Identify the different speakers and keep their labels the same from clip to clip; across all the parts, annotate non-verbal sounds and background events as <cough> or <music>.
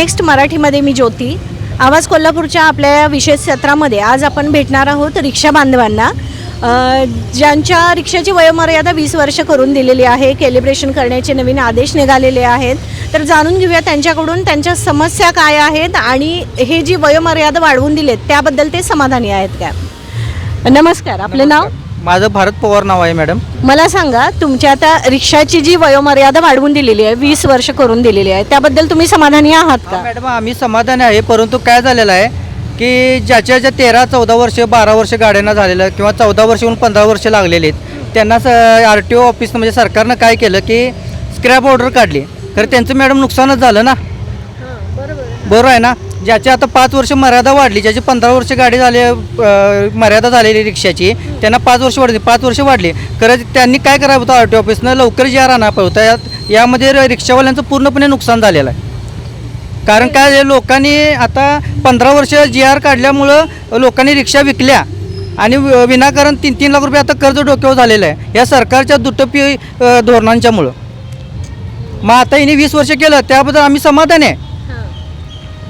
Speaker 1: Next मराठीमध्ये मी ज्योती. आवाज कोल्हापूरच्या आपल्या विशेष सत्रामध्ये आज आपण भेटणार आहोत रिक्षा बांधवांना. ज्यांच्या रिक्षाची वयोमर्यादा वीस वर्ष करून दिलेली आहे केलिब्रेशन करण्याचे नवीन आदेश निघालेले आहेत. तर जाणून घेऊया त्यांच्याकडून त्यांच्या समस्या काय आहेत आणि हे जी वयोमर्यादा वाढवून दिलेत त्याबद्दल ते समाधानी आहेत का? नमस्कार आपलं नाव?
Speaker 2: माझं भारत पवार नाव आहे मॅडम
Speaker 1: मला सांगा तुमच्या आता रिक्षाची जी वयोमर्यादा वाढवून दिलेली आहे वीस वर्ष करून दिलेली आहे त्याबद्दल तुम्ही समाधानी आहात का?
Speaker 2: मॅडम आम्ही समाधानी आहे परंतु काय झालेलं आहे की ज्याच्या ज्या तेरा चौदा वर्ष बारा वर्ष गाड्यांना झालेलं आहे किंवा चौदा वर्षहून पंधरा वर्ष लागलेले आहेत त्यांना आर टी ओ ऑफिसनं म्हणजे सरकारनं काय केलं की स्क्रॅप ऑर्डर काढली. खरं त्यांचं मॅडम नुकसानच झालं ना? बरोबर. आहे ना? ज्याची आता पाच वर्ष मर्यादा वाढली ज्याची पंधरा वर्ष गाडी झाली मर्यादा झालेली रिक्षाची त्यांना पाच वर्ष वाढली. पाच वर्ष वाढली. खरं त्यांनी काय करावं होतं आर टी ऑफिसनं? लवकर जी आर आणा यात यामध्ये रिक्षावाल्यांचं पूर्णपणे नुकसान झालेलं आहे. कारण काय लोकांनी आता पंधरा वर्ष जी आर काढल्यामुळं लोकांनी रिक्षा विकल्या आणि वि- विनाकारण तीन तीन लाख रुपये आता कर्ज डोक्यावर झालेलं आहे. या सरकारच्या दुटपी धोरणांच्यामुळं. मग आता हिने वीस वर्ष केलं त्याबद्दल आम्ही समाधान आहे.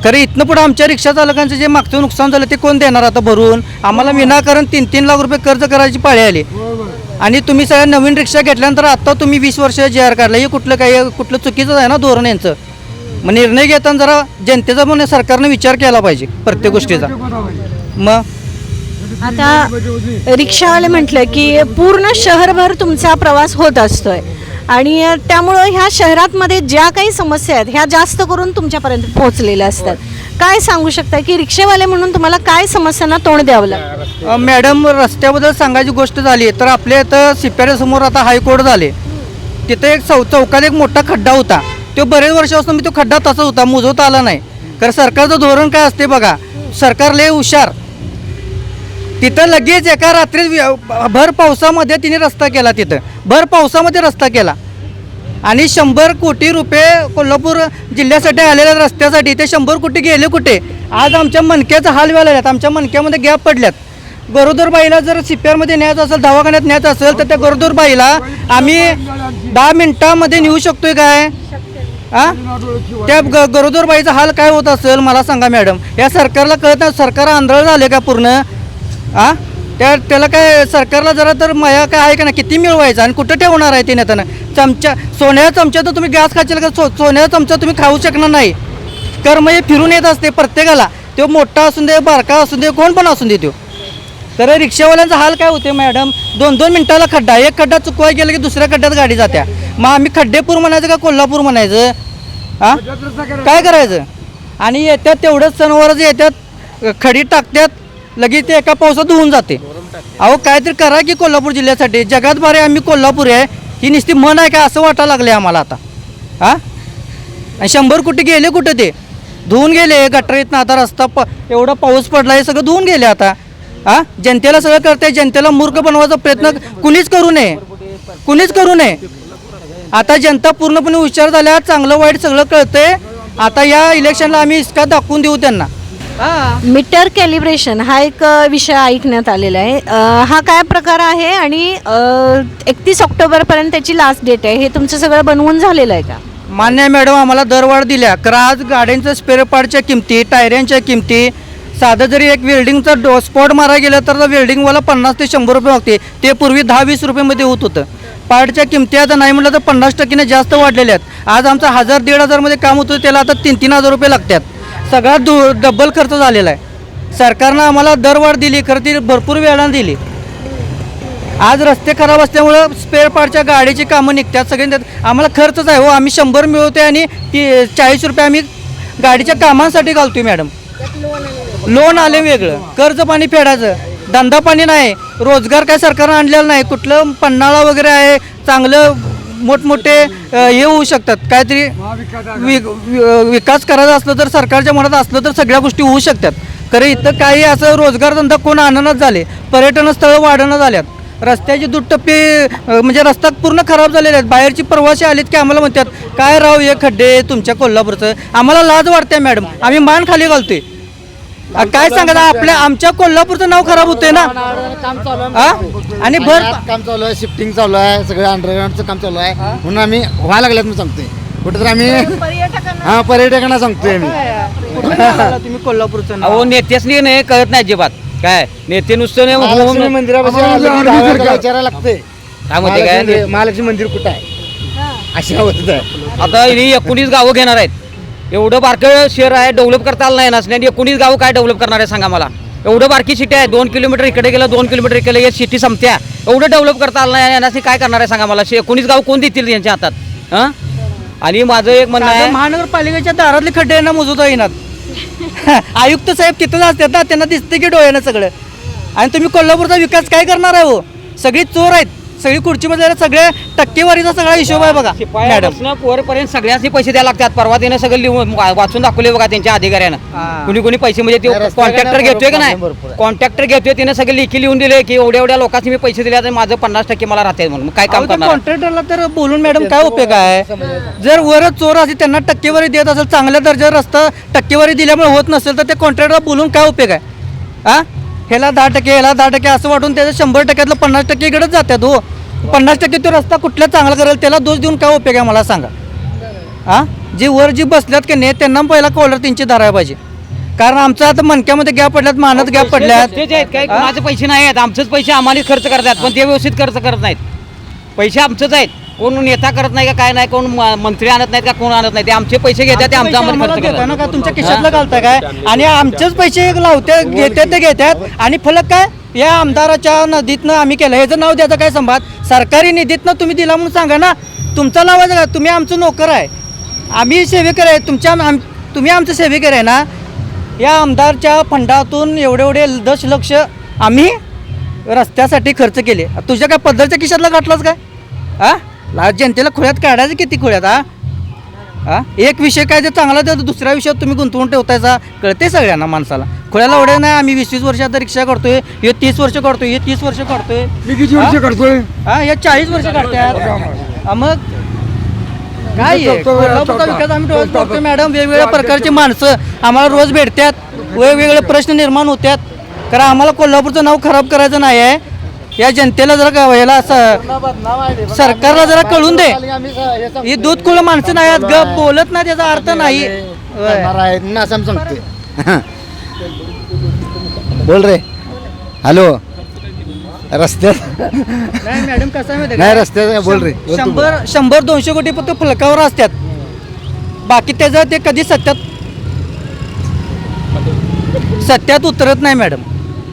Speaker 2: खरं इथनं पुढं आमच्या रिक्षा चालकांचं जे मागचं नुकसान झालं ते कोण देणार आता भरून? आम्हाला विनाकारण तीन तीन लाख रुपये कर्ज करायची पाळी आली. आणि तुम्ही सगळ्या नवीन रिक्षा घेतल्यानंतर आत्ता तुम्ही वीस वर्ष जे आर काढला हे कुठलं काही कुठलं चुकीचं आहे ना धोरण यांचं? मग निर्णय घेताना जरा जनतेचा पण सरकारनं विचार केला पाहिजे प्रत्येक गोष्टीचा. मग?
Speaker 1: आता रिक्षावाले म्हटलं की पूर्ण शहरभर तुमचा प्रवास होत असतोय. आणि त्यामुळं ह्या शहरातमध्ये ज्या काही समस्या आहेत ह्या जास्त करून तुमच्यापर्यंत पोहोचलेल्या असतात. काय सांगू शकता की रिक्षावाले म्हणून तुम्हाला काय समस्यांना तोंड द्यावं लागतं?
Speaker 2: अ, मॅडम रस्त्याबद्दल सांगायची गोष्ट झाली तर आपल्या इथं सिप्याऱ्यासमोर आता हायकोर्ट झाले. तिथे एक चौ चौकात एक मोठा खड्डा होता. तो बरेच वर्षापासून मी तो खड्डा तसाच होता मुजवता आला नाही. कारण सरकारचं धोरण काय असते बघा. सरकार लय हुशार. तिथं लगेच एका रात्री भर पावसामध्ये तिने रस्ता केला तिथं. भर पावसामध्ये रस्ता केला. आणि शंभर कोटी रुपये कोल्हापूर जिल्ह्यासाठी आलेल्या रस्त्यासाठी ते शंभर कोटी गेले कुठे? आज आमच्या मनक्याचा हाल व्हायला लागल्यात. आमच्या मनक्यामध्ये गॅप पडल्यात. गरोदर बाईला जर आरमध्ये न्यायचं असेल दवाखान्यात न्यायचं असेल तर त्या गरोदर बाईला आम्ही दहा मिनिटामध्ये नेऊ शकतोय काय? हां त्या ग गरोदर बाईचा हाल काय होत असेल मला सांगा मॅडम. या सरकारला कळत नाही. सरकार आंधळ झाले का पूर्ण? हा त्या त्याला काय सरकारला जरा तर मया काय आहे का ना किती मिळवायचं? आणि कुठं ठेवणार आहे ते नेताना चमचा सोन्याच्या चमचा तर तुम्ही गॅस खाचाल का? सो सोन्याचा चमचा तुम्ही खाऊ शकणार नाही. कर्म हे फिरून येत असते प्रत्येकाला. तो मोठा असून दे बारका असून दे कोण पण असून दे तो. तर रिक्षावाल्यांचा हाल काय होते मॅडम दोन दोन मिनिटाला खड्डा. एक खड्डा चुकवाय गेलं की दुसऱ्या खड्ड्यात गाडी जात्या. मग आम्ही खड्डेपूर म्हणायचं का कोल्हापूर म्हणायचं? हा काय करायचं? आणि येत्यात तेवढंच सणवारच येत्यात. खडी टाकत्यात. लगेच ते एका पावसात होऊन जाते. अहो काहीतरी करा की कोल्हापूर जिल्ह्यासाठी. जगात बारे आम्ही कोल्हापूर आहे. ही नुसती मन आहे का? असं वाटायला आहे आम्हाला आता. हा? आणि शंभर कुठे गेले कुठे ते? धुवून गेले गटरीत आता रस्ता प एवढा पाऊस पडला हे सगळं धुवून गेले आता. हा? जनतेला सगळं करते जनतेला मूर्ख बनवायचा प्रयत्न कुणीच करू नये. कुणीच करू नये. आता जनता पूर्णपणे हुशार झाल्या चांगलं वाईट सगळं कळतंय. आता या इलेक्शनला आम्ही इसका दाखवून देऊ त्यांना.
Speaker 1: मीटर कॅलिब्रेशन हा एक विषय ऐकण्यात आलेला आहे. हा काय प्रकार आहे आणि एकतीस ऑक्टोबरपर्यंत त्याची लास्ट डेट आहे हे तुमचं सगळं बनवून झालेलं आहे का?
Speaker 2: मान्य आहे मॅडम आम्हाला दरवाढ दिल्या. कारण आज गाड्यांच्या स्पेअर पार्टच्या किमती टायऱ्यांच्या किमती साधं जरी एक वेल्डिंगचा डो स्पॉट मारा गेलं तर वेल्डिंगवाला पन्नास ते शंभर रुपये मागते. ते पूर्वी दहा वीस रुपयेमध्ये होत होतं. पार्टच्या किमती आता नाही म्हटलं तर पन्नास टक्केने जास्त वाढलेल्या आहेत. आज आमचा हजार दीड हजारमध्ये काम होतं त्याला आता तीन तीन हजार रुपये लागतात. सगळा दु डब्बल खर्च झालेला आहे. सरकारनं आम्हाला दरवाढ दिली खरं ती भरपूर वेळानं दिली. आज रस्ते खराब असल्यामुळं स्पेअर पार्टच्या गाडीची कामं निघतात सगळे निघतात. आम्हाला खर्चच आहे हो आम्ही शंभर मिळवतोय आणि ती चाळीस रुपये आम्ही गाडीच्या कामांसाठी घालतोय मॅडम लोन आले वेगळं. कर्ज पाणी फेडायचं. धंदा पाणी नाही. रोजगार काय सरकारनं आणलेला नाही. कुठलं पन्हाळा वगैरे आहे चांगलं मोठमोठे हे होऊ शकतात. काहीतरी वि- विकास करायचा असलं तर सरकारच्या मनात असलं तर सगळ्या गोष्टी होऊ शकतात. खरं इथं काही असं रोजगार धंदा कोण आणणार झाले. पर्यटन स्थळं वाढणं झाल्यात. रस्त्याची दुटप्पे म्हणजे रस्ता पूर्ण खराब झालेले आहेत. बाहेरची प्रवासी आलेत की आम्हाला म्हणतात काय राव हे खड्डे तुमच्या कोल्हापूरचं. आम्हाला लाज वाटते मॅडम. आम्ही मान खाली घालतोय. अ, काय सांगायचं? आपल्या आमच्या कोल्हापूरचं नाव खराब होतंय ना. हा? आणि भर
Speaker 3: काम चालू आहे शिफ्टिंग चालू आहे सगळं अंडरग्राऊंडचं काम चालू आहे. म्हणून आम्ही व्हायला लागल्यात मी सांगतोय. कुठं तर आम्ही
Speaker 1: पर्यटकांना
Speaker 3: हा पर्यटकांना सांगतोय आम्ही.
Speaker 2: कुठून आला तुम्ही कोल्हापूरचं नाव?
Speaker 4: अहो नेत्यासनी नाही कळत नाही अजिबात. काय? नेते नुसतं नाही
Speaker 3: महालक्ष्मी
Speaker 4: होऊन-
Speaker 3: मंदिरापासून
Speaker 5: आम्हाला.
Speaker 3: विचारायला लागतंय.
Speaker 4: काय म्हणते काय?
Speaker 3: महालक्ष्मी महालक्ष्मी मंदिर कुठं आहे? अशी आहे.
Speaker 4: आता ही एकोणीस गावं घेणार आहेत. एवढं बारकं शहर आहे डेव्हलप करता आलं नाही नसणे एकोणीस गाव काय डेव्हलप करणार आहे सांगा मला. एवढं बारकी सिटी आहे दोन किलोमीटर इकडे गेलं दोन किलोमीटर इकडे गेलं सिटी संपत्या. एवढं डेव्हलप करता आलं नाही यांना काय करणार आहे सांगा मला. एकोणीस गाव कोण देतील यांच्या हातात? हां? आणि माझं एक म्हणणं आहे
Speaker 2: महानगरपालिकेच्या दारातले खड्डे यांना मोजवता येणार <laughs> आयुक्त साहेब तिथंच असतात ना त्यांना दिसते की डोळ्यानं सगळं. आणि तुम्ही कोल्हापूरचा विकास काय करणार आहे हो? सगळी चोर आहेत. सगळी खुर्चीमध्ये सगळे टक्केवारीचा सगळा हिशोब आहे बघा मॅडम
Speaker 4: पोरपर्यंत सगळ्यांनी पैसे द्यायला लागतात. परवा त्यानं सगळं लिहून वा- वाचून दाखवले बघा त्यांच्या अधिकाऱ्यानं. कुणी कुणी पैसे म्हणजे ते कॉन्ट्रॅक्टर घेतोय का नाही. कॉन्ट्रॅक्टर घेतोय त्यानं सगळे लेखी लिहून दिले की एवढ्या एवढ्या लोकांनी मी पैसे दिले तर माझं पन्नास टक्के मला राहते म्हणून. मग काय काम करणार?
Speaker 2: कॉन्ट्रॅक्टरला तर बोलून मॅडम काय उपयोग आहे? जर वरच चोर असेल त्यांना टक्केवारी देत असेल चांगल्या दर्जा रस्ता टक्केवारी दिल्यामुळे होत नसेल तर ते कॉन्ट्रॅक्टरला बोलून काय उपयोग आहे? हा? ह्याला दहा टक्के ह्याला दहा टक्के असं वाटून त्याचं शंभर टक्क्यातलं पन्नास टक्के इकडेच जातात हो पन्नास टक्के तो रस्ता कुठला चांगला करेल त्याला दोष देऊन काय उपयोग आहे मला सांगा. हा? जी वर जी बसल्यात की नाही त्यांना पहिला कॉलर त्यांची धरायला पाहिजे. कारण आमचं आता मणक्यामध्ये गॅप पडल्यात मानत गॅप पडल्यात.
Speaker 4: तेच आहेत काय? माझे पैसे नाही आहेत. आमचेच पैसे आम्हाला खर्च करतात पण ते व्यवस्थित खर्च करत नाहीत. पैसे आमचेच आहेत. कोण नेता करत नाही का काय नाही कोण मंत्री आणत नाहीत का कोण आणत नाही ते आमचे पैसे घेतात ते
Speaker 2: आमचा ना का? तुमच्या खिशातलं घालताय काय? आणि आमचेच पैसे लावते घेतात ते घेतात. आणि फलक काय? या आमदाराच्या नदीतनं आम्ही केलं. ह्याचं नाव द्यायचं काय संभात? सरकारी निधीतनं तुम्ही दिला म्हणून सांगा ना. तुमचा लावायचं का? तुम्ही आमचं नोकर आहे. आम्ही सेवेकर आहे. तुमच्या आम- तुम्ही आमचं सेवेकर आहे ना. या आमदारच्या फंडातून एवढे एवढे दशलक्ष आम्ही रस्त्यासाठी खर्च केले. तुझ्या काय पद्धतीच्या खिशातला घातलाच काय? हा ला जनतेला खुळ्यात काढायचं किती खुळ्यात हा? हा? एक विषय काय ते चांगला तर दुसऱ्या विषयात तुम्ही गुंतवून ठेवतायचा कळते सगळ्यांना माणसाला. खोळ्याला एवढे नाही आम्ही वीस वीस वर्ष आता रिक्षा करतोय हे तीस वर्ष करतोय हे तीस वर्ष करतोय
Speaker 5: मी किती वर्ष? करतोय
Speaker 2: हा हे चाळीस वर्ष काढतात हा, मग. काय आहे?
Speaker 5: चौथा-
Speaker 2: कोल्हापूरचा
Speaker 5: चौथा-
Speaker 2: विकास आम्ही
Speaker 5: चौथा-
Speaker 2: बघतोय मॅडम. वेगवेगळ्या प्रकारची माणसं आम्हाला रोज भेटतात वेगवेगळे प्रश्न निर्माण होतात कारण आम्हाला कोल्हापूरचं नाव खराब करायचं नाही आहे. या जनतेला जरा का- याला स- सरकारला जरा कळून दे. ही दूध कुळ माणसं नाही आहेत गप बोलत नाही त्याचा अर्थ नाही. होय.
Speaker 3: ना <laughs> बोल रे. हॅलो. रस्त्यात.
Speaker 2: नाही मॅडम कसं आहे माहिती आहे
Speaker 3: नाही
Speaker 2: का?
Speaker 3: रस्त्यात बोल रे. बोल तू.
Speaker 2: शंभर शंभर दोनशे कोटी फक्त फलकावर असतात. बाकी त्याचं ते कधी सत्यात सत्यात उतरत नाही मॅडम.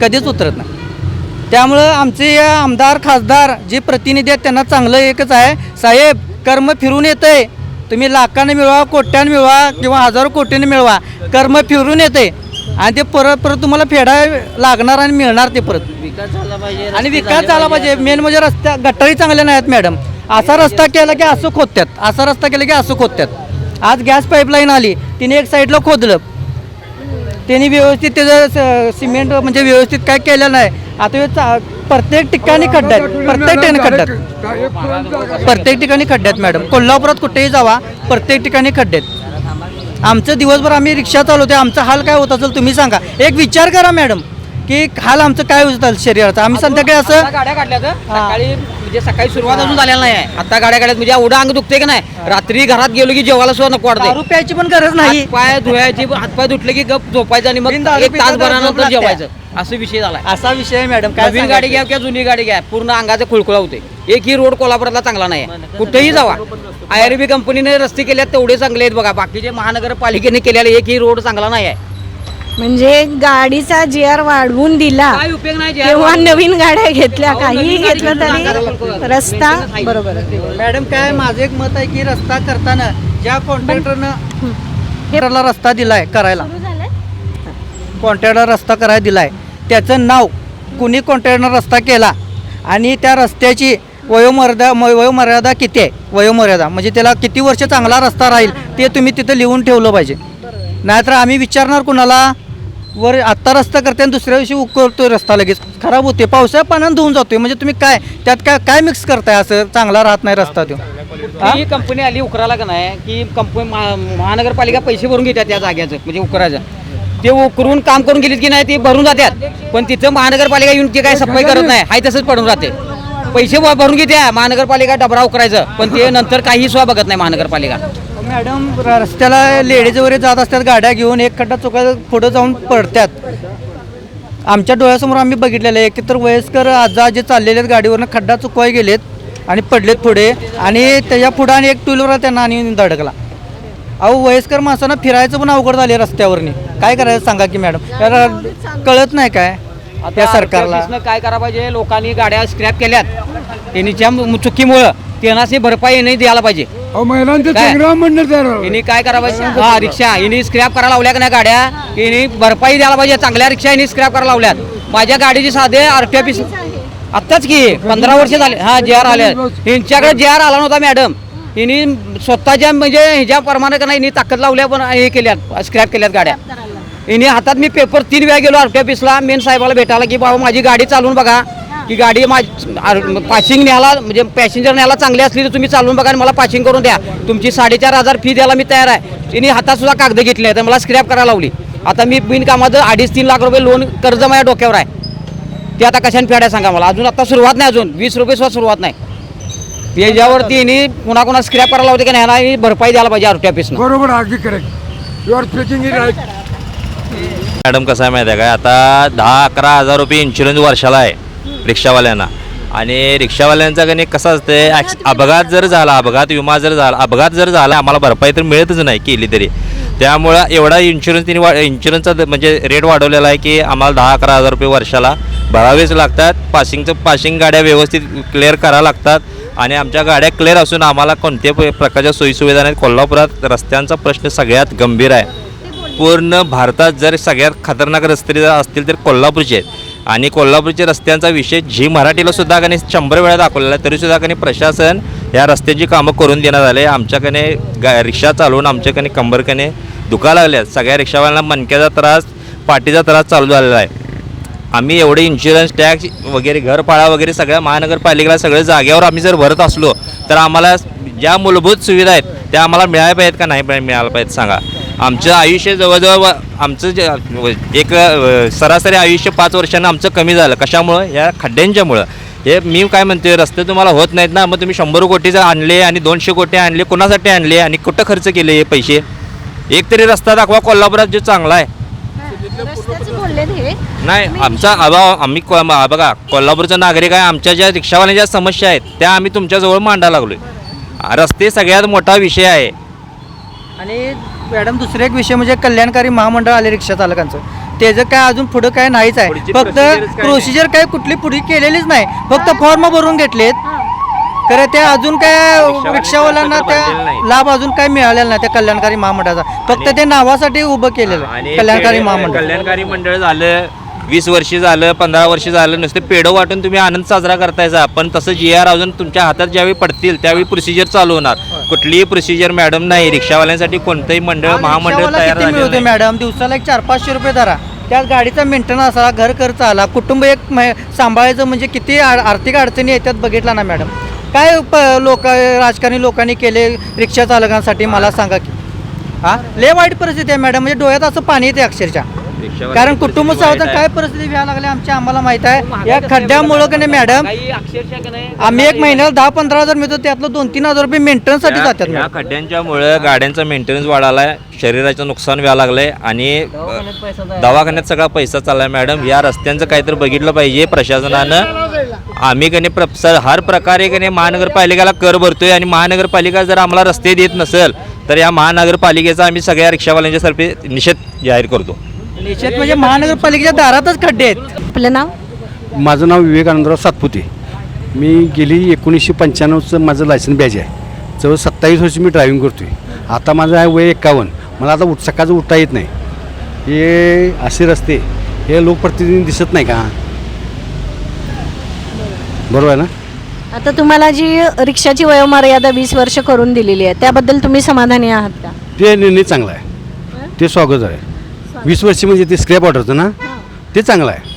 Speaker 2: कधीच उतरत नाही. त्यामुळं आमचे या आमदार खासदार जे प्रतिनिधी आहेत त्यांना चांगलं एकच आहे. साहेब कर्म फिरून येतंय. तुम्ही लाखाने मिळवा कोट्याने मिळवा किंवा हजारो कोटीने मिळवा. कर्म फिरून येते आणि ते परत परत तुम्हाला फेडाय लागणार आणि मिळणार ते परत. आणि विकास झाला पाहिजे. मेन म्हणजे रस्त्या गटारी चांगल्या नाहीत मॅडम असा रस्ता केला की असं खोदतात. असा रस्ता केला की असं खोदतात. आज गॅस पाईपलाईन आली. तिने एक साईडला खोदलं. त्यांनी व्यवस्थित त्याचं सिमेंट म्हणजे व्यवस्थित काय केलं नाही. आता हे चा- प्रत्येक ठिकाणी खड्डे आहेत. प्रत्येक ठिकाणी खड्डे आहेत. प्रत्येक ठिकाणी खड्डे आहेत मॅडम. कोल्हापुरात कुठेही जावा प्रत्येक ठिकाणी खड्डे आहेत. आमचं दिवसभर आम्ही रिक्षा चालवते आमचा हाल काय होत असेल तुम्ही सांगा. एक विचार करा मॅडम की हाल आमचं काय होत असेल शरीराचं. आम्ही संध्याकाळी असं
Speaker 4: म्हणजे सकाळी सुरुवात अजून झालेला नाही. आहे आता गाड्या काढल्यात म्हणजे एवढं अंग दुखते की नाही? रात्री घरात गेलो की जेवायला सुद्धा नको
Speaker 2: दारू
Speaker 4: वाटते
Speaker 2: प्यायची पण गरज नाही.
Speaker 4: पाय धुवायची हातपाय धुतले की गप झोपायचं आणि मग
Speaker 2: दारू
Speaker 4: एक
Speaker 2: पिता
Speaker 4: तास
Speaker 2: झोप
Speaker 4: भरानंतर
Speaker 2: लागते.
Speaker 4: जेवायचं. असं विषय झालाय.
Speaker 2: असा विषय आहे मॅडम काय
Speaker 4: नवीन गाडी
Speaker 2: सांगायचं?
Speaker 4: घ्या किंवा जुनी गाडी घ्या पूर्ण अंगाचे खुळखुळा होते एकही रोड कोल्हापुरातला चांगला नाही आहे कुठेही जावा. आय आर बी कंपनीने रस्ते केल्यात तेवढे चांगले आहेत बघा. बाकीचे महानगरपालिकेने केलेले एकही रोड चांगला नाही आहे
Speaker 1: म्हणजे गाडीचा जी आर वाढवून दिला
Speaker 4: काय उपयोग नाही ज्या-
Speaker 1: तेव्हा नवीन गाड्या घेतल्या
Speaker 4: अहो,
Speaker 1: काही
Speaker 4: नवीन गाडी
Speaker 1: घेतलं
Speaker 4: घेऊन
Speaker 1: तरी. रस्ता बरोबर. आहे.
Speaker 2: मॅडम काय माझं एक मत आहे की रस्ता करताना ज्या कॉन्ट्रॅक्टरनं कॉन्ट्रॅक्टरला रस्ता दिलाय करायला कॉन्ट्रॅक्टर रस्ता करायला दिलाय त्याचं नाव कुणी कॉन्ट्रॅक्टरनं रस्ता केला आणि त्या रस्त्याची वयोमर्यादा म- वयोमर्यादा किती आहे? वयोमर्यादा म्हणजे त्याला किती वर्ष चांगला रस्ता राहील ते तुम्ही तिथं लिहून ठेवलं पाहिजे. नाहीतर आम्ही विचारणार कुणाला वर आत्ता रस्ता करते आणि दुसऱ्या दिवशी उकळतोय रस्ता लगेच. खराब होते. पावसाळ्या पाण्यानं धुवून जातोय. म्हणजे तुम्ही काय त्यात काय काय मिक्स करताय असं? चांगला राहत नाही रस्ता तो. हा?
Speaker 4: ही कंपनी आली उकराला का नाही की कंपनी महानगरपालिका पैसे भरून घेतात त्या जाग्याचं म्हणजे उकराचं. ते उकरून काम करून गेलीत की नाही ते भरून जातात पण तिथं महानगरपालिका येऊन ते काय सफाई करत नाही. हाय तसंच पडून राहते. पैसे भ- भरून घेते महानगरपालिका डबरा उकरायचं. पण ते नंतर काही सुद्धा बघत नाही महानगरपालिका.
Speaker 2: मॅडम रस्त्याला लेडीज वगैरे जात असतात गाड्या घेऊन एक खड्डा चुका पुढं जाऊन पडतात. आमच्या डोळ्यासमोर आम्ही बघितलेलं आहे एकतर वयस्कर आजा जे चाललेले आहेत गाडीवरनं खड्डा चुकवाय गेलेत आणि पडलेत पुढे आणि त्याच्या पुढं आणि एक टू व्हीलर त्यांना आणि धडकला. अहो वयस्कर माणसांना फिरायचं पण अवघड झाले रस्त्यावरनी. काय करायचं सांगा की मॅडम? याला कळत नाही काय?
Speaker 4: आता
Speaker 2: या सरकारला.
Speaker 4: काय करा पाहिजे? लोकांनी गाड्या स्क्रॅप केल्यात. त्यांनीच्या चुकीमुळं त्यांनाच भरपाई नाही द्यायला पाहिजे.
Speaker 5: अहो महिलांचं
Speaker 4: काय?
Speaker 5: संग्राम मंडळ तयार व्हावं.
Speaker 4: यांनी काय करा पाहिजे हा रिक्षा. यांनी स्क्रॅप करायला लावल्या का नाही गाड्या. यांनी भरपाई द्यायला पाहिजे. चांगल्या रिक्षा यांनी स्क्रॅप करायला लावल्यात. माझ्या गाडीची साधे आरटीओ ऑफिस आत्ताच की. पंधरा वर्ष झाले. हा जे आर आले यांच्याकडे जे आर आला नव्हता मॅडम यांनी स्वतःच्या म्हणजे ह्याच्या प्रमाणे का नाही ताकद लावल्या पण हे केल्यात स्क्रॅप केल्यात गाड्या. यांनी हातात मी पेपर तीन वेळा गेलो आरटीओ ऑफिसला मेन साहेबाला भेटायला की बाबा माझी गाडी चालवून बघा. की गाडी माझी पासिंग न्यायला म्हणजे पॅसेंजर न्यायला चांगली असली तर तुम्ही चालवून बघा आणि मला पासिंग करून द्या. तुमची साडेचार हजार फी द्यायला मी तयार आहे. त्यांनी हातात सुद्धा कागद घेतले तर मला स्क्रॅप करायला लावली. आता मी बिनकामाचं अडीच तीन लाख रुपये लोन कर्ज माझ्या डोक्यावर आहे. ते आता कशाने फेडाय सांगा मला? अजून आता सुरुवात नाही अजून. वीस रुपये सुद्धा सुरुवात नाही. याच्यावरती यांनी कुणा कुणा स्क्रॅप करायला लावते की नाही यांनी भरपाई द्यायला पाहिजे आरटी ऑफिसनं
Speaker 5: बरोबर अगदी correct you are speaking it right
Speaker 6: madam कसं आहे माहिती आहे काय आता दहा अकरा हजार रुपये इन्शुरन्स वर्षाला आहे. रिक्षावाल्यांना. आणि रिक्षावाल्यांचा गणे कसं असतं ॲक्स अपघात जर झाला अपघात विमा जर झाला अपघात जर झाला आम्हाला भरपाई तर मिळतच नाही केली तरी. त्यामुळं एवढा इन्शुरन्स तिने वा इन्शुरन्सचा म्हणजे रेट वाढवलेला आहे की आम्हाला दहा अकरा हजार रुपये वर्षाला भरावेच लागतात. पासिंगचं पासिंग गाड्या व्यवस्थित क्लिअर करावं लागतात. आणि आमच्या गाड्या क्लिअर असून आम्हाला कोणत्याही प्रकारच्या सोयीसुविधा नाहीत. कोल्हापुरात रस्त्यांचा प्रश्न सगळ्यात गंभीर आहे. पूर्ण भारतात जर सगळ्यात खतरनाक रस्ते जर असतील तर कोल्हापूरचे आहेत. आणि कोल्हापूरच्या रस्त्यांचा विषय झी मराठीला सुद्धा कने शंभर वेळा दाखवलेला आहे तरीसुद्धा कने प्रशासन या रस्त्याची कामं करून देण्यात आले. आमच्याकडे गा रिक्षा चालवून आमच्याकडे कंबरकने दुखा लागल्या सगळ्या रिक्षावाल्यांना मणक्याचा त्रास पाठीचा त्रास चालू झालेला आहे. आम्ही एवढे इन्शुरन्स टॅक्स वगैरे घरपाळा वगैरे सगळ्या महानगरपालिकेला सगळ्या जागेवर आम्ही जर भरत असलो तर आम्हाला ज्या मूलभूत सुविधा आहेत त्या आम्हाला मिळायला पाहिजेत का नाही पाहिजे मिळायला पाहिजेत सांगा. आमचं आयुष्य जवळजवळ आमचं जे एक सरासरी आयुष्य पाच वर्षानं आमचं कमी झालं. कशामुळं? या खड्ड्यांच्यामुळं. हे मी काय म्हणतोय रस्ते तुम्हाला होत नाहीत ना मग तुम्ही शंभर कोटीचं आणले आणि दोनशे कोटी आणले कोणासाठी आणले आणि कुठं खर्च केले हे पैसे? एक तरी रस्ता दाखवा कोल्हापुरात जो चांगला आहे.
Speaker 1: रस्त्याचं बोललेत हे.
Speaker 6: नाही आमचा अभाव आम्ही बघा कोल्हापूरचा नागरिक आहे आमच्या ज्या रिक्षावाल्यांच्या ज्या समस्या आहेत त्या आम्ही तुमच्याजवळ मांडायला लागलोय. रस्ते सगळ्यात मोठा विषय आहे.
Speaker 2: आणि मॅडम दुसरा एक विषय म्हणजे कल्याणकारी महामंडळ आले रिक्षा चालकांचं. त्याचं काय अजून पुढं काय नाहीच आहे.
Speaker 6: पुढची
Speaker 2: फक्त
Speaker 6: procedures काय नाही.
Speaker 2: प्रोसिजर काय कुठली पुढे केलेलीच नाही. फक्त फॉर्म भरून घेतलेत. खरं ते अजून काय रिक्षावाल्यांना त्या
Speaker 6: नाही.
Speaker 2: लाभ अजून काय मिळालेला नाही त्या कल्याणकारी महामंडळाचा. फक्त ते नावासाठी उभं केलेलं
Speaker 6: आणि
Speaker 2: कल्याणकारी
Speaker 6: पेढे-
Speaker 2: महामंडळ.
Speaker 6: कल्याणकारी मंडळ झालं वीस वर्ष झालं पंधरा वर्ष झालं नुसतं पेढं वाटून तुम्ही आनंद साजरा करतायचा पण तसं जी आर अजून तुमच्या हातात ज्यावेळी पडतील त्यावेळी प्रोसिजर चालू होणार. कुठलीही प्रोसिजर मॅडम नाही. रिक्षावाल्यांसाठी कोणतंही मंडळ महामंडळ
Speaker 2: रिक्षावाला
Speaker 6: तयार
Speaker 2: किती
Speaker 6: झालेलं
Speaker 2: मिळवते
Speaker 6: नाही.
Speaker 2: मॅडम दिवसाला एक चार पाचशे रुपये धरा. त्याच गाडीचा मेंटेनन्स आला घर खर्च आला कुटुंब एक सांभाळायचं म्हणजे किती आ- आर्थिक अडचणी येतात बघितला ना मॅडम काय प लोक राजकारणी लोकांनी केले रिक्षा चालकांसाठी मला सांगा की. हा? लय वाईट परिस्थिती आहे मॅडम म्हणजे डोळ्यात असं पाणी येते अक्षरशः. कारण कुटुंब सावधान काय. परिस्थिती व्हायला लागली? आमच्या आम्हाला माहीत आहे. या
Speaker 4: महागाई कसं
Speaker 2: खड्ड्यामुळं का नाही मॅडम आम्ही एक महिन्याला दहा पंधरा हजार मिळतो त्यातलं दोन तीन हजार रुपये मेंटेनन्ससाठी
Speaker 6: या-
Speaker 2: जातात
Speaker 6: या. खड्ड्यांच्यामुळे गाड्यांचा मेंटेनन्स वाढालाय शरीराचं नुकसान व्हायला लागलंय आणि दवाखान्यात सगळा पैसा चाललाय मॅडम या रस्त्यांचं काहीतरी बघितलं पाहिजे प्रशासनानं. आम्ही स- हर प्रकारे कधी महानगरपालिकेला कर भरतोय आणि महानगरपालिका जर आम्हाला रस्ते देत नसेल तर या महानगरपालिकेचा आम्ही सगळ्या रिक्षावाल्यांच्या सर्फे निषेध जाहीर करतो.
Speaker 2: निश्चित म्हणजे महानगरपालिकेच्या दारातच खड्डे आहेत.
Speaker 1: आपलं नाव?
Speaker 5: माझं नाव विवेकानंदराव सातपुते. मी गेली एकोणीसशे पंच्याण्णवचं माझं लायसन बॅज आहे. जवळ सत्तावीस वर्ष मी ड्रायव्हिंग करतो आहे आता माझं आहे वय एकावन्न मला आता उठ सकाळचं उठता येत नाही. हे असे रस्ते हे लोकप्रतिनिधी दिसत नाही का? बरोबर आहे ना?
Speaker 1: आता तुम्हाला जी रिक्षाची वयोमर्यादा वीस वर्ष करून दिलेली आहे त्याबद्दल तुम्ही समाधानी आहात का?
Speaker 5: ते निर्णय चांगला आहे. ते स्वागत आहे. वीस वर्ष म्हणजे ते स्क्रॅप ऑर्डरचं ना? ते चांगलं आहे.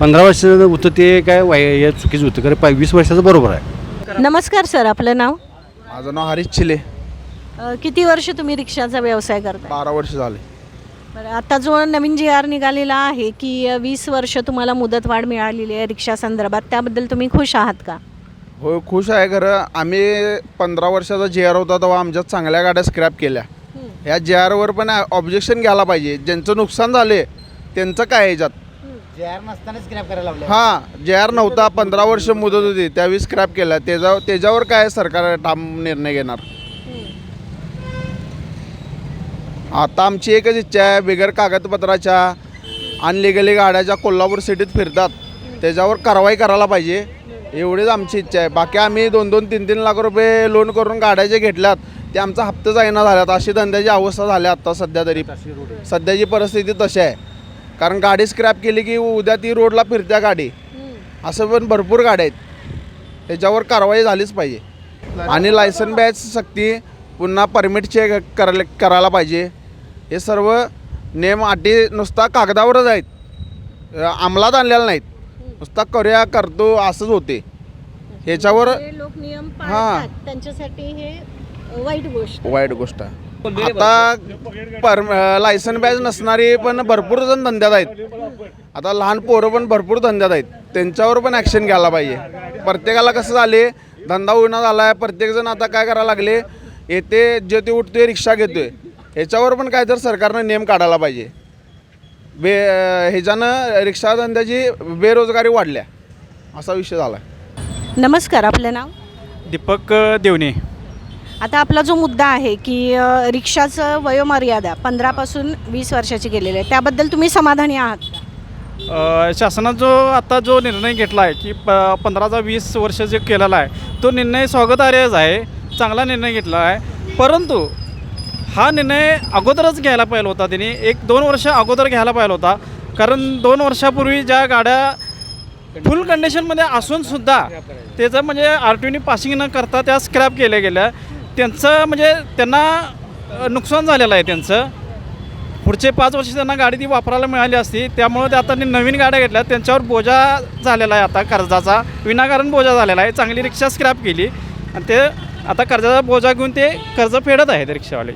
Speaker 5: पंधरा वर्षाचं होतं ते काय वाय चुकीचं होतं कारण पा- वीस वर्षाचं बरोबर आहे.
Speaker 1: नमस्कार सर. आपलं नाव?
Speaker 7: माझं नाव हरीश चिले
Speaker 1: अ, किती वर्ष तुम्ही रिक्षाचा व्यवसाय करता
Speaker 7: बारा वर्ष झाले.
Speaker 1: बरं आता जो नवीन जी आर निघालेला आहे की अ, वीस वर्ष तुम्हाला मुदतवाढ मिळालेली आहे रिक्षा संदर्भात त्याबद्दल तुम्ही खुश आहात का?
Speaker 7: हो खुश आहे खरं. आम्ही पंधरा वर्षाचा जे आर होता तेव्हा आमच्या चांगल्या गाड्या स्क्रॅप केल्या. ह्या जे आरवर पण ऑब्जेक्शन घ्यायला पाहिजे. ज्यांचं नुकसान झाले त्यांचं काय आहे याच्यात?
Speaker 3: जे आर नसताना स्क्रॅप करायला लावले
Speaker 7: हां जे आर नव्हता पंधरा वर्ष मुदत होती त्यावेळी स्क्रॅप केला. त्याच्यावर त्याच्यावर काय सरकार ठाम निर्णय घेणार? आता आमची एकच इच्छा आहे बिगर कागदपत्राच्या अनलिगली गाड्या ज्या कोल्हापूर सिटीत फिरतात. त्याच्यावर कारवाई करायला पाहिजे. एवढीच आमची इच्छा आहे. बाकी आम्ही दोन दोन तीन तीन लाख रुपये लोन करून गाड्या जे घेतल्यात ते आमचा हप्ता जाईना झाल्यात. अशी धंद्याची अवस्था झाल्या आता सध्या तरी. सध्याची परिस्थिती तशी आहे. कारण गाडी स्क्रॅप केली की उद्या ती रोडला फिरत्या गाडी. असं पण भरपूर गाड्या आहेत. त्याच्यावर कारवाई झालीच पाहिजे. आणि लायसन बॅच सक्ती पुन्हा परमिट चेक करायला करायला पाहिजे. हे सर्व नेम अटी नुसता कागदावरच आहेत. अंमलात आणलेल्या नाहीत. नुसता करूया करतो असंच होते. ह्याच्यावर
Speaker 1: जे लोक नियम
Speaker 7: हां.
Speaker 1: पाळतात त्यांच्यासाठी हे वाईट गोष्ट.
Speaker 7: वाईट गोष्ट. आहे आता पर लायसन बॅच नसणारी पण भरपूर जण धंद्यात आहेत. आता लहान पोरं पण भरपूर धंद्यात आहेत. त्यांच्यावर पण ॲक्शन घ्यायला पाहिजे. प्रत्येकाला कसं झाले? धंदा होईना झाला आहे प्रत्येकजण आता काय करायला लागले? येते जे ते उठते रिक्षा घेतोय. ह्याच्यावर पण काय तर सरकारनं नियम काढायला पाहिजे. बे ह्याच्यानं रिक्षा धंद्याची बेरोजगारी वाढल्या. असा विषय झाला
Speaker 1: नमस्कार आपलं नाव?
Speaker 8: दीपक देवणे.
Speaker 1: आता आपला जो मुद्दा आहे की अ, रिक्षाचं वयोमर्यादा पंधरापासून वीस वर्षाची गेलेली आहे त्याबद्दल तुम्ही समाधानी आहात का?
Speaker 8: अ, शासनात जो आता जो निर्णय घेतला आहे की प पंधराचा वीस वर्ष जे केलेला आहे तो निर्णय स्वागतार्हच आहे चांगला निर्णय घेतला आहे. परंतु हा निर्णय अगोदरच घ्यायला पाहिजे होता त्यांनी एक दोन वर्ष अगोदर घ्यायला पाहिजे होता. कारण दोन वर्षापूर्वी ज्या गाड्या फुल कंडिशनमध्ये असूनसुद्धा त्याचं म्हणजे आर टी पासिंग न करता त्या स्क्रॅप केल्या गेल्या. त्यांचं म्हणजे त्यांना नुकसान झालेलं आहे त्यांचं. पुढचे पाच वर्ष त्यांना गाडी ती वापरायला मिळाली असती त्यामुळे ते आता नवीन गाड्या घेतल्या त्यांच्यावर बोजा झालेला आहे आता कर्जाचा. विनाकारण बोजा झालेला आहे चांगली रिक्षा स्क्रॅप केली. आणि ते आता कर्जाचा बोजा घेऊन ते कर्ज फेडत आहेत रिक्षावाले.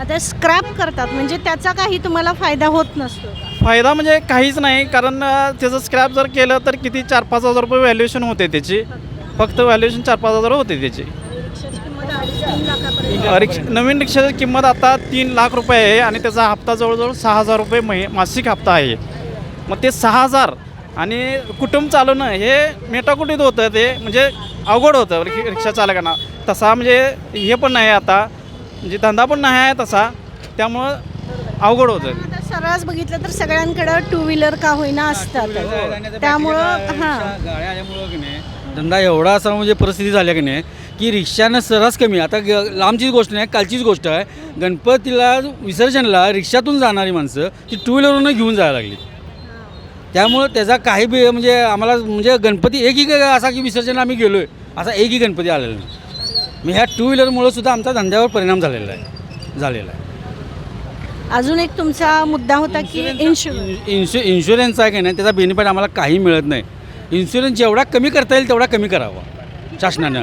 Speaker 1: आता स्क्रॅप करतात म्हणजे त्याचा काही तुम्हाला फायदा होत नसतो?
Speaker 8: फायदा म्हणजे काहीच नाही कारण त्याचं स्क्रॅप जर केलं तर किती चार पाच हजार रुपये व्हॅल्युएशन होते त्याची. फक्त व्हॅल्युएशन चार पाच हजार होते त्याची
Speaker 1: रिक्षाची किंमत अडीच तीन लाखापर्यंत
Speaker 8: रिक्ष नवीन रिक्षाची किंमत आता तीन लाख रुपये आहे आणि त्याचा हप्ता जवळजवळ सहा हजार रुपये महि मासिक हप्ता आहे. मग ते सहा हजार आणि कुटुंब चालवणं हे मेटाकुटीत होतं ते म्हणजे अवघड होतं रिक- रिक्षा चालकांना. तसा म्हणजे हे पण नाही आता म्हणजे धंदा पण नाही आहे तसा त्यामुळं अवघड होतं.
Speaker 1: आता सर्रास बघितलं तर सगळ्यांकडं टू व्हीलर का होईना असतात. त्यामुळं हां.
Speaker 9: गाड्या आल्यामुळं की नाही धंदा एवढा असा म्हणजे परिस्थिती झाल्या की नाही की रिक्षानं सरस कमी आता ग लांबचीच गोष्ट नाही कालचीच गोष्ट आहे. गणपतीला विसर्जनला रिक्षातून जाणारी माणसं ती टू व्हीलरवरून घेऊन जायला लागली. त्यामुळं त्याचा काही बी म्हणजे आम्हाला म्हणजे गणपती एकही असा की विसर्जन आम्ही गेलो आहे असा एकही गणपती आलेला नाही. मग ह्या टू व्हीलरमुळं सुद्धा आमचा धंद्यावर परिणाम झालेला आहे. झालेला आहे.
Speaker 1: अजून एक तुमचा मुद्दा होता की इन्शुरन्स
Speaker 9: इन्शु इन्शुरन्स आहे की नाही त्याचा बेनिफिट आम्हाला काही मिळत नाही. इन्शुरन्स जेवढा कमी करता येईल तेवढा कमी करावा. शासनानं.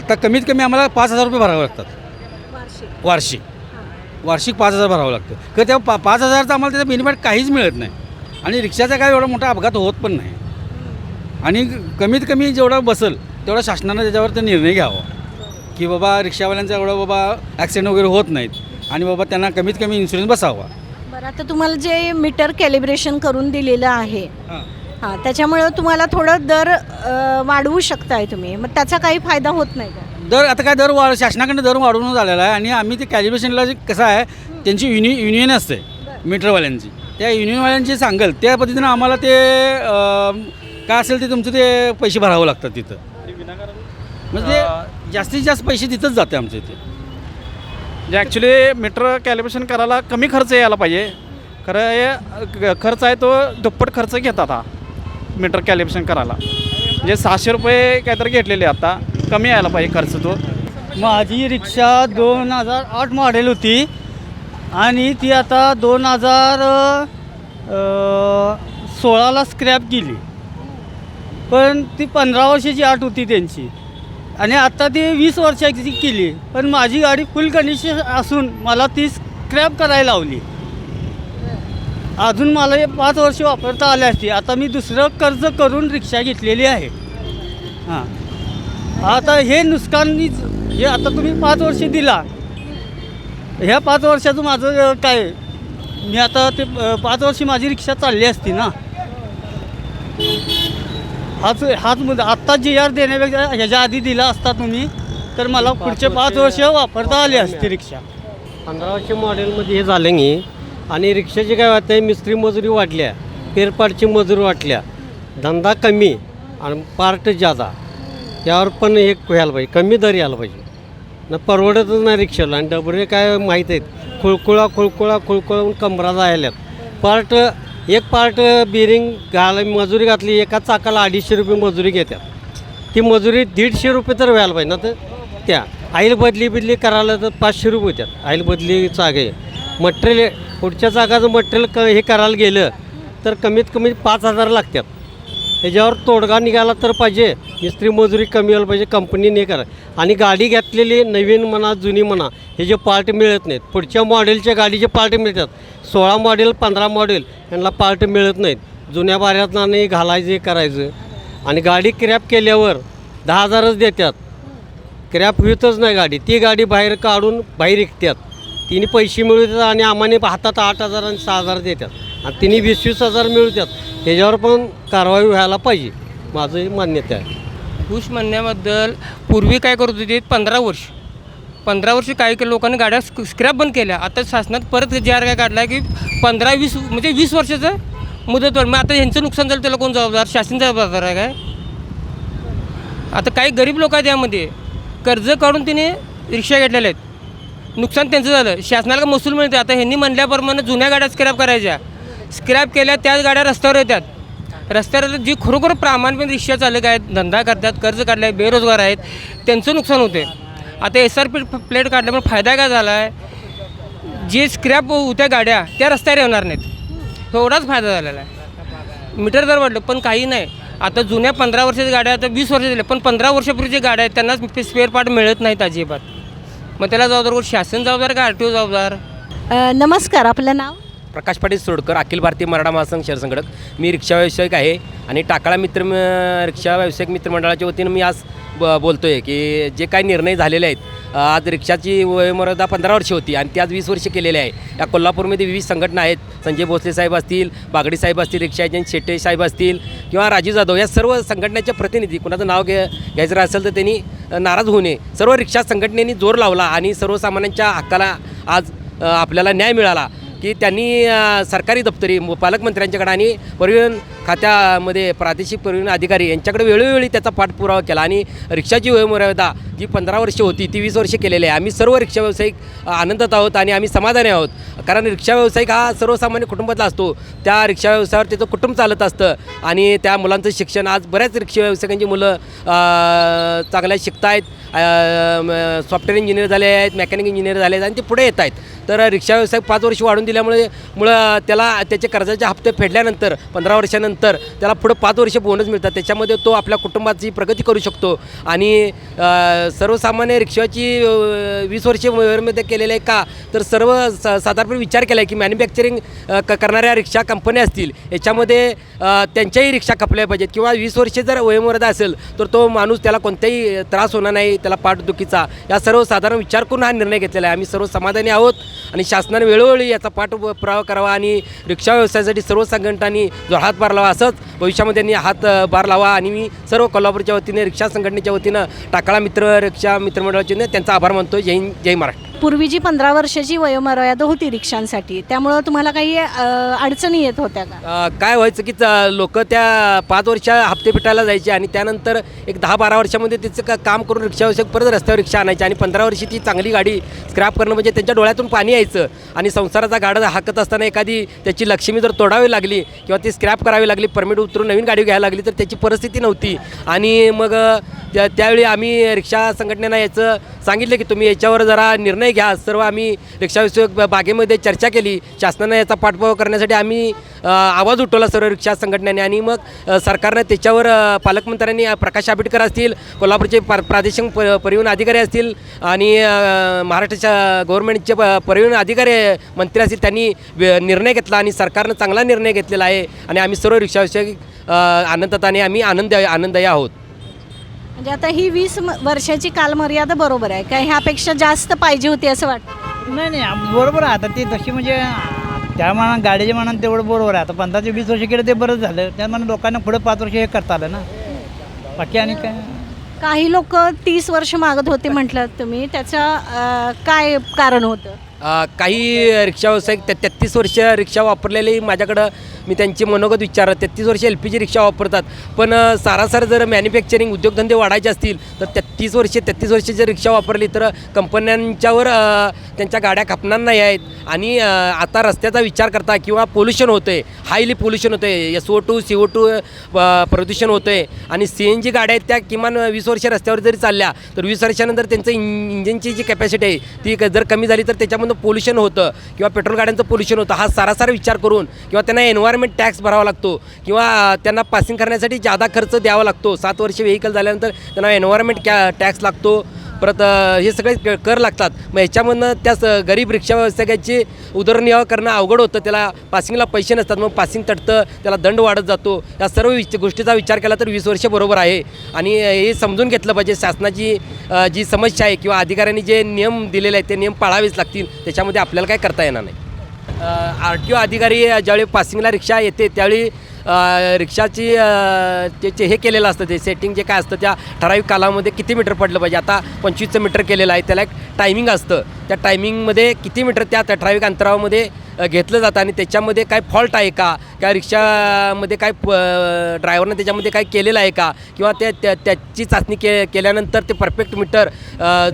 Speaker 9: आता कमीत कमी आम्हाला पाच हजार रुपये भरावे लागतात. वार्षिक. वार्षिक. पाच हजार भरावं लागतं. तर त्या पा पाच हजारचा आम्हाला त्याचा बेनिफिट काहीच मिळत नाही. आणि रिक्षाचा काय एवढा मोठा अपघात होत पण नाही. आणि कमीत कमी जेवढा बसेल तेवढा शासनानं त्याच्यावर ते निर्णय घ्यावा. की बाबा रिक्षावाल्यांचा एवढा बाबा ॲक्सिडेंट वगैरे होत नाहीत. आणि बाबा त्यांना कमीत कमी इन्शुरन्स बसावा.
Speaker 1: बरं आता तुम्हाला जे मीटर कॅलिब्रेशन करून दिलेलं आहे हां त्याच्यामुळं तुम्हाला थोडं दर अ, वाढवू शकताय तुम्ही. मग त्याचा काही फायदा होत नाही का?
Speaker 9: दर आता काय दर वाढ शासनाकडनं दर वाढवून झालेला आहे आणि आम्ही ते कॅलिब्रेशनला जे कसं आहे त्यांची युनि युनियन असते मीटरवाल्यांची. त्या युनियनवाल्यांची सांगेल त्या पद्धतीनं आम्हाला ते अं, काय असेल ते तुमचं ते पैसे भरावं लागतात तिथं. म्हणजे जास्तीत जास्त पैसे तिथंच जाते आमच्या इथे
Speaker 8: जे ॲक्च्युली मीटर कॅलिब्रेशन करायला कमी खर्च यायला पाहिजे. खरं हे ग- खर्च आहे तो दुप्पट खर्च घेतात हा. मीटर कॅलिब्रेशन करायला. म्हणजे सहाशे रुपये काहीतरी घेतलेले आता. कमी यायला पाहिजे खर्च तो.
Speaker 10: माझी रिक्षा दोन हजार आठ मॉडेल होती. आणि ती आता दोन हजार सोळाला स्क्रॅप केली पण ती पंधरा वर्षाची आठ होती त्यांची. आणि आता ती वीस वर्षाची केली. पण माझी गाडी फुल कंडिशन असून मला ती स्क्रॅप करायला लावली. अजून मला हे पाच वर्ष वापरता आले असते. आता मी दुसरं कर्ज करून रिक्षा घेतलेली आहे. हां. आता हे नुकसानीच हे आता तुम्ही पाच वर्ष दिला. ह्या पाच वर्षाचं माझं काय? मी आता ते पाच वर्षी माझी रिक्षा चालली असती ना. हाच हाच मुद्दा. आत्ता जी आर देण्यापेक्षा ह्याच्या आधी दिला असता तुम्ही तर मला पुढचे पाच वर्ष वापरता आली असती रिक्षा.
Speaker 11: पंधराशे मॉडेलमध्ये हे झालं नाही आणि रिक्षाची काय वाटते मिस्त्री मजुरी वाढल्या पेरपाटची मजुरी वाटल्या धंदा कमी आणि पार्ट जादा यावर पण हे व्हायला पाहिजे कमी दर यायला पाहिजे. न परवडतच नाही रिक्षाला आणि डबरे काय माहीत आहेत? खुळकुळा खुळकुळा खुळकुळून कमरा जायल्यात. पार्ट एक पार्ट बिरिंग घाला मजुरी घातली एका चाकाला अडीचशे रुपये मजुरी घेतात ती मजुरी दीडशे रुपये तर व्हायला पाहिजे ना तर त्या. आईल बदली बिदली करायला तर पाचशे रुपये होत्यात. आईल बदली चागे मटेरियल पुढच्या चाकाचं मटेरियल क हे करायला गेलं तर कमीत कमी पाच हजार लागतात. ह्याच्यावर तोडगा निघाला तर पाहिजे मिस्त्री मजुरी कमी व्हायला पाहिजे कंपनीने करा. आणि गाडी घेतलेली नवीन म्हणा जुनी म्हणा हे जे पार्ट मिळत नाहीत. पुढच्या मॉडेलच्या गाडीचे पार्ट मिळतात. सोळा मॉडेल पंधरा मॉडेल यांना पार्ट मिळत नाहीत. जुन्या बाऱ्यातनं नाही घालायचं करायचं. आणि गाडी क्रॅप केल्यावर दहा हजारच देतात. क्रॅप होतच नाही गाडी. ती गाडी बाहेर काढून बाहेर विकतात. तिने पैसे मिळवतात आणि आम्हाने हातात आठ हजार आणि सहा हजार देतात. आणि तिने वीस वीस हजार मिळवतात. ह्याच्यावर पण कारवाई व्हायला पाहिजे. माझं मान्यता आहे.
Speaker 12: खुश म्हणण्याबद्दल पूर्वी काय करत होते पंधरा वर्ष. पंधरा वर्ष काही काही लोकांनी गाड्या स्क्रॅप बंद केल्या. आता शासनात परत जे आर काय काढला की पंधरा वीस म्हणजे वीस वर्षाचं मुदत मग आता ह्यांचं नुकसान झालं त्याला कोण जबाबदार? शासन जबाबदार आहे काय? आता काही गरीब लोक आहेत यामध्ये. कर्ज काढून तिने रिक्षा घेतलेल्या आहेत. नुकसान त्यांचं झालं. शासनाला महसूल मिळते आता ह्यांनी म्हणल्याप्रमाणे जुन्या गाड्या स्क्रॅप करायच्या. स्क्रॅप केल्या त्याच गाड्या रस्त्यावर येतात. रस्त्यावर जी खरोखर प्रामाणिक रिक्षा चालक आहेत धंदा करतात कर्ज काढले आहे बेरोजगार आहेत त्यांचं नुकसान होते आता एस आर पी प्लेट काढल्यामुळे फायदा काय झाला आहे जे स्क्रॅप होत्या गाड्या त्या रस्त्यावर येणार नाहीत. एवढाच फायदा झालेला आहे. मीटर दर वाढलं पण काही नाही. आता जुन्या पंधरा वर्षाच्या गाड्या आता वीस वर्ष झाल्या पण पंधरा वर्षापूर्वी जे गाड्या आहेत त्यांना स्पेअर पार्ट मिळत नाहीत अजिबात. मग त्याला जबाबदार कोण? शासन जबाबदार का आर टी ओ जबाबदार?
Speaker 1: अ, नमस्कार आपलं नाव?
Speaker 13: प्रकाश पाटील सोडकर अखिल भारतीय मराठा महासंघ शहरसंघटक मी रिक्षा व्यावसायिक आहे आणि टाकाळा मित्र म- रिक्षा व्यावसायिक मित्रमंडळाच्या वतीनं मी आज ब बोलतो आहे की जे काही निर्णय झालेले आहेत आज रिक्षाची वयोमर्यादा पंधरा वर्ष होती आणि ती आज वीस वर्ष केलेली आहे. या कोल्हापूरमध्ये विविध संघटना आहेत. संजय भोसले साहेब असतील बागडी साहेब असतील रिक्षा एजंट शेट्टे साहेब असतील किंवा राजू जाधव या सर्व संघटनेचे प्रतिनिधी कुणाचं नाव घ्या घ्यायचं असेल तर त्यांनी नाराज होऊ नये. सर्व रिक्षा संघटनेने जोर लावला आणि सर्वसामान्यांच्या हक्काला आज आपल्याला न्याय मिळाला. की त्यांनी सरकारी दप्तरी पालकमंत्र्यांच्याकडे आणि परिवहन खात्यामध्ये प्रादेशिक परिवहन अधिकारी यांच्याकडे वेळोवेळी त्याचा पाठपुरावा केला. आणि रिक्षाची वयोमर्यादा जी पंधरा वर्षे होती ती वीस वर्षे केलेली आहे. आम्ही सर्व रिक्षा व्यावसायिक आनंदात आहोत आणि आम्ही समाधानी आहोत. कारण रिक्षा व्यावसायिक हा सर्वसामान्य कुटुंबातला असतो. त्या रिक्षा व्यवसायावर त्याचं कुटुंब चालत असतं. आणि त्या मुलांचं शिक्षण आज बऱ्याच रिक्षा व्यावसायिकांची मुलं चांगल्या शिकत आहेत सॉफ्टवेअर इंजिनियर झाले आहेत मेकॅनिक इंजिनियर झाले आहेत आणि ते पुढे येत आहेत तर रिक्षा व्यवसाय पाच वर्ष वाढून दिल्यामुळे मुळं त्याला त्याचे कर्जाचे हप्ते फेडल्यानंतर पंधरा वर्षानंतर त्याला पुढं पाच वर्ष बोनस मिळतात. त्याच्यामध्ये तो आपल्या कुटुंबाची प्रगती करू शकतो. आणि सर्वसामान्य रिक्षाची वीस वर्षे वयोमध्ये केलेले आहे का? तर सर्व स साधारणपणे विचार केला आहे की मॅन्युफॅक्चरिंग क करणाऱ्या रिक्षा कंपन्या असतील. याच्यामध्ये त्यांच्याही रिक्षा खपल्या पाहिजेत. किंवा वीस वर्षे जर वयोमर्यादा असेल तर तो माणूस त्याला कोणताही त्रास होणार नाही. त्याला पाठदुखीचा या सर्व साधारण विचार करून हा निर्णय घेतलेला आहे. आम्ही सर्व समाधानी आहोत आणि शासनाने वेळोवेळी याचा पाठपुरावा करावा आणि रिक्षा व्यवसायासाठी सर्व संघटनांनी जो हातभार लावा असंच भविष्यामध्ये त्यांनी हात लावा आणि मी सर्व कोल्हापूरच्या वतीने रिक्षा संघटनेच्या वतीनं टाकाळा मित्र रिक्षा मित्रमंडळाच्या वतीने त्यांचा आभार मानतो जय हिंद जय महाराष्ट्र.
Speaker 1: पूर्वी जी पंधरा वर्षाची वयोमर्यादा होती रिक्षांसाठी त्यामुळं तुम्हाला काही अ, अडचणी येत होत्या का?
Speaker 13: अ, काय व्हायचं की लोक त्या पाच वर्ष हप्ते फिटायला जायचे आणि त्यानंतर एक दहा बारा वर्षामध्ये त्याचं का काम करून रिक्षा परत रस्त्यावर रिक्षा आणायची आणि पंधरा वर्षी ती चांगली गाडी स्क्रॅप करणं म्हणजे त्यांच्या डोळ्यातून पाणी यायचं आणि संसाराचा गाडा हाकत असताना एखादी त्याची लक्ष्मी जर तोडावी लागली किंवा ती स्क्रॅप करावी लागली परमिट उतरून नवीन गाडी घ्यायला लागली तर त्याची परिस्थिती नव्हती. आणि मग अ, त्या त्यावेळी आम्ही रिक्षा संघटनेनं याचं सांगितलं की तुम्ही याच्यावर जरा निर्णय घ्या. सर्व आम्ही रिक्षाविषयक बागेमध्ये चर्चा केली. शासनानं याचा पाठपुरावा करण्यासाठी आम्ही आवाज उठवला सर्व रिक्षा संघटनेने आणि मग सरकारनं त्याच्यावर पालकमंत्र्यांनी प्रकाश आंबेडकर असतील कोल्हापूरचे पा प्रादेशिक प परिवहन अधिकारी असतील आणि महाराष्ट्राच्या गव्हर्नमेंटचे प परिवहन अधिकारी मंत्री असतील त्यांनी निर्णय घेतला आणि सरकारनं चांगला निर्णय घेतलेला आहे. आणि आम्ही सर्व रिक्षाविषयक आनंदात आणि आम्ही आनंद आनंददायी आहोत.
Speaker 1: म्हणजे आता ही वीस वर्षाची कालमर्यादा बरोबर आहे. का ह्यापेक्षा जास्त पाहिजे होती असं वाटतं
Speaker 10: नाही नाही बरोबर आहे. आता ते तशी म्हणजे त्या मानानं गाडीच्या मानानं तेवढं बरोबर आहे. आता पंधरा ते वीस वर्ष केलं ते बरंच झालं. त्या मानानं लोकांना पुढं पाच वर्ष हे करता आलं ना. बाकी आणि काय?
Speaker 1: काही लोक तीस वर्ष मागत होते म्हटलं तुम्ही. त्याचं अं, काय कारण होतं?
Speaker 13: काही रिक्षा व्यावसायिक त्या तेहत्तीस वर्ष रिक्षा वापरलेले माझ्याकडं मी त्यांचे मनोगत विचारत तेहत्तीस वर्ष एल पी जी रिक्षा वापरतात. पण सारासार जर मॅन्युफॅक्चरिंग उद्योगधंदे वाढायचे असतील तर तीस वर्ष तेहत्तीस वर्ष जर रिक्षा वापरली तर कंपन्यांच्यावर त्यांच्या गाड्या खपणार नाही आहेत. आणि आता रस्त्याचा विचार करता किंवा पोल्युशन होतं आहे हायली पोल्युशन होतं आहे S O two C O two प्रदूषण होतं आहे आणि सी एन जी गाड्या आहेत त्या किमान वीस वर्ष रस्त्यावर जरी चालल्या तर वीस वर्षानंतर त्यांचं इंज इंजिनची जी कॅपॅसिटी आहे ती क- जर कमी झाली तर त्याच्यामधून पोल्युशन होतं. किंवा पेट्रोल गाड्यांचं पोल्युशन होतं. हा सारासार विचार करून किंवा त्यांना एन्व्हायरमेंट टॅक्स भरावा लागतो. किंवा त्यांना पासिंग करण्यासाठी जादा खर्च द्यावा लागतो. सात वर्ष व्हेकल झाल्यानंतर त्यांना एन्व्हायरमेंट कॅ टॅक्स लागतो परत हे सगळे क- कर लागतात. मग ह्याच्यामधनं त्या स- गरीब रिक्षा व्यावसायिकाची उदरनिर्वाह करणं अवघड होतं. त्याला पासिंगला पैसे नसतात मग पासिंग तटतं त्याला दंड वाढत जातो. या सर्व विच गोष्टीचा विचार केला तर वीस वर्ष बरोबर आहे. आणि हे समजून घेतलं पाहिजे शासनाची जी समस्या आहे किंवा अधिकाऱ्यांनी जे नियम दिलेले आहेत ते नियम पाळावेच लागतील. त्याच्यामध्ये आपल्याला काय करता येणार नाही. आर टी ओ अधिकारी ज्यावेळी पासिंगला रिक्षा येते त्यावेळी रिक्षाची त्याचे ते हे केलेलं असतं ते सेटिंग जे काय असतं त्या ठराविक कालामध्ये किती मीटर पडलं पाहिजे? आता पंचवीसचं मीटर केलेलं आहे त्याला एक टायमिंग असतं. त्या टायमिंगमध्ये किती मीटर त्या ठराविक अंतरामध्ये घेतलं जातं आणि त्याच्यामध्ये काय फॉल्ट आहे का? त्या रिक्षामध्ये काय ड्रायव्हरनं त्याच्यामध्ये काय केलेलं आहे का? किंवा त्या त्या- त्याची चाचणी के केल्यानंतर ते परफेक्ट मीटर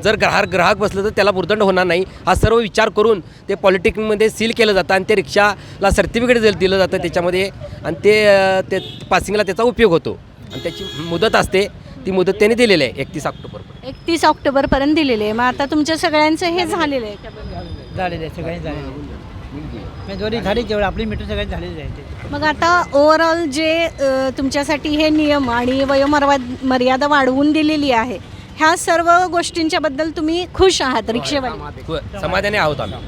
Speaker 13: जर ग्राहक ग्राहक बसलं तर त्याला भुर्दंड होणार नाही. हा सर्व विचार करून ते पॉलिटिकमध्ये सील केलं जातं आणि ते रिक्षाला सर्टिफिकेट दिलं दिलं जातं त्याच्यामध्ये आणि ते ते पासिंगला त्याचा उपयोग होतो. आणि त्याची मुदत असते. ती मुदत त्यांनी दिलेली आहे एकतीस ऑक्टोबर
Speaker 1: एकतीस ऑक्टोबरपर्यंत दिलेले आहे. मग आता तुमच्या सगळ्यांचं हे झालेलं आहे का? बरं?
Speaker 10: झालेलं आहे सगळ्यांनी झालेलं आहे. म्हणजे दोन्ही झाली जेवढं आपली मीटर सगळ्यांनी झालेली आहे. ते
Speaker 1: मग आता ओव्हरऑल जे अ, तुमच्यासाठी हे नियम आणि वयोमर्वा मर्यादा वाढवून दिलेली आहे ह्या सर्व गोष्टींच्या बद्दल तुम्ही खुश आहात रिक्षेवाले?
Speaker 13: होय, समाधानी आहोत आम्ही.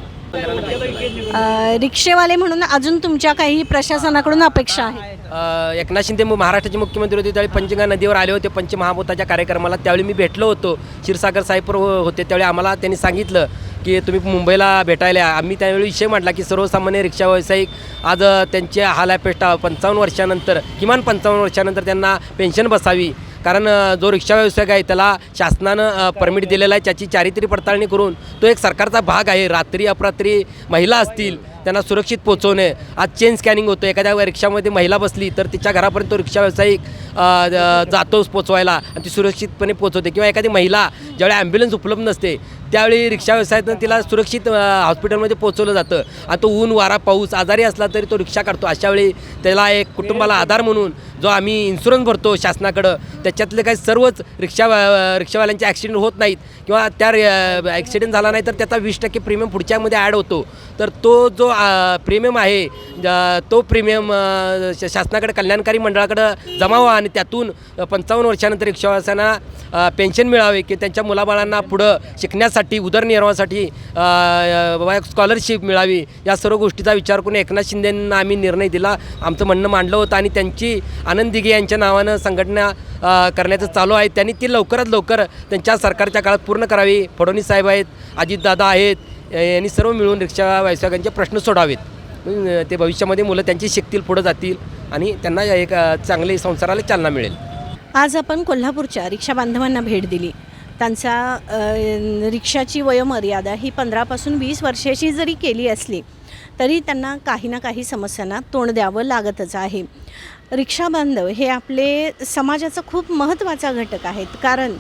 Speaker 1: रिक्षेवाले म्हणून अजून तुमच्या काही प्रशासनाकडून अपेक्षा आहे
Speaker 13: एकनाथ शिंदे महाराष्ट्राचे मुख्यमंत्री होते त्यावेळी पंचगंगा नदीवर आले होते पंचमहाभूताच्या कार्यक्रमाला. त्यावेळी मी भेटलो होतो. क्षीरसागर साहेब हो- होते त्यावेळी आम्हाला त्यांनी सांगितलं की तुम्ही मुंबईला भेटायला आम्ही त्यावेळी विषय मांडला की सर्वसामान्य रिक्षा व्यावसायिक आज त्यांच्या त्यांचे हाल अपेष्टा पंचावन्न वर्षानंतर किमान पंचावन्न वर्षानंतर त्यांना पेन्शन बसावी. कारण जो रिक्षा व्यावसायिक आहे त्याला शासनानं परमिट दिलेला आहे. त्याची चारित्री पडताळणी करून तो एक सरकारचा भाग आहे. रात्री अपरात्री महिला असतील त्यांना सुरक्षित पोचवणे आज चेन स्कॅनिंग होतं एखाद्या रिक्षामध्ये महिला बसली तर तिच्या घरापर्यंत तो रिक्षा व्यावसायिक जातोच जातो पोचवायला आणि ती सुरक्षितपणे पोचवते किंवा एखादी महिला ज्यावेळी ॲम्ब्युलन्स उपलब्ध नसते त्यावेळी रिक्षा व्यवसायातून तिला सुरक्षित हॉस्पिटलमध्ये पोचवलं जातं. आणि तो ऊन वारा पाऊस आजारी असला तरी तो रिक्षा काढतो. अशावेळी त्याला एक कुटुंबाला आधार म्हणून जो आम्ही इन्शुरन्स भरतो शासनाकडं त्याच्यातले काही सर्वच रिक्षा रिक्षावाल्यांचे ॲक्सिडेंट होत नाहीत किंवा त्या ॲक्सिडेंट झाला नाही तर त्याचा वीस टक्के प्रीमियम पुढच्यामध्ये ॲड होतो. तर तो जो प्रीमियम आहे ज- तो प्रीमियम शासनाकडे कल्याणकारी मंडळाकडं जमा व्हा आणि त्यातून पंचावन्न वर्षानंतर रिक्षावाल्यांना पेन्शन मिळावे की त्यांच्या मुलाबाळांना पुढं शिकण्यासाठी उदरनिर्वाहासाठी स्कॉलरशिप मिळावी. या सर्व गोष्टीचा विचार करून एकनाथ शिंदेंना आम्ही निर्णय दिला. आमचं म्हणणं मांडलं होतं आणि त्यांची आनंद दिघे यांच्या नावानं संघटना करण्याचं चालू आहे. त्यांनी ती लवकरात लवकर त्यांच्या सरकारच्या काळात पूर्ण करावी. फडणवीस साहेब आहेत अजितदादा आहेत यांनी सर्व मिळून रिक्षा व्यावसायिकांचे प्रश्न सोडावेत. ते भविष्यामध्ये मुलं त्यांची शिकतील पुढं जातील आणि त्यांना एक चांगले चांगली संसाराला चालना मिळेल.
Speaker 1: आज आपण कोल्हापूरच्या रिक्षा बांधवांना भेट दिली. त्यांचा रिक्षाची वयोमर्यादा ही पंधरापासून वीस वर्षाची जरी केली असली तरी त्यांना काही ना काही समस्यांना तोंड द्यावं लागतच आहे. रिक्षा बांधव हे आपले समाजाचं खूप महत्त्वाचा घटक आहेत. कारण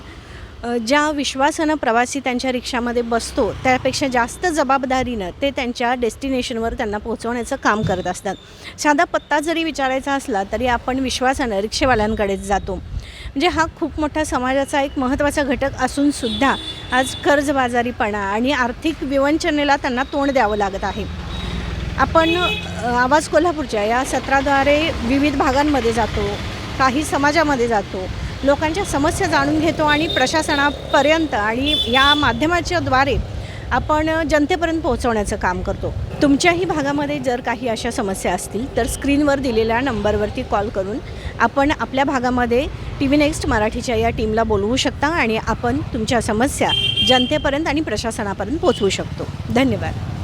Speaker 1: ज्या विश्वासानं प्रवासी त्यांच्या रिक्षामध्ये बसतो त्यापेक्षा जास्त जबाबदारीनं ते त्यांच्या डेस्टिनेशनवर त्यांना पोहोचवण्याचं काम करत असतात. साधा पत्ता जरी विचारायचा असला तरी आपण विश्वासानं रिक्षेवाल्यांकडेच जातो. म्हणजे हा खूप मोठा समाजाचा एक महत्त्वाचा घटक असूनसुद्धा आज कर्जबाजारीपणा आणि आर्थिक विवंचनेला त्यांना तोंड द्यावं लागत आहे. आपण आवाज कोल्हापूरच्या या सत्राद्वारे विविध भागांमध्ये जातो काही समाजामध्ये जातो लोकांच्या समस्या जाणून घेतो आणि प्रशासनापर्यंत आणि या माध्यमाच्या द्वारे आपण जनतेपर्यंत पोहोचवण्याचं काम करतो. तुमच्याही भागामध्ये जर काही अशा समस्या असतील तर स्क्रीनवर दिलेल्या नंबरवरती कॉल करून आपण आपल्या भागामध्ये टी व्ही नेक्स्ट मराठीच्या या टीमला बोलवू शकता आणि आपण तुमच्या समस्या जनतेपर्यंत आणि प्रशासनापर्यंत पोहोचवू शकतो. धन्यवाद.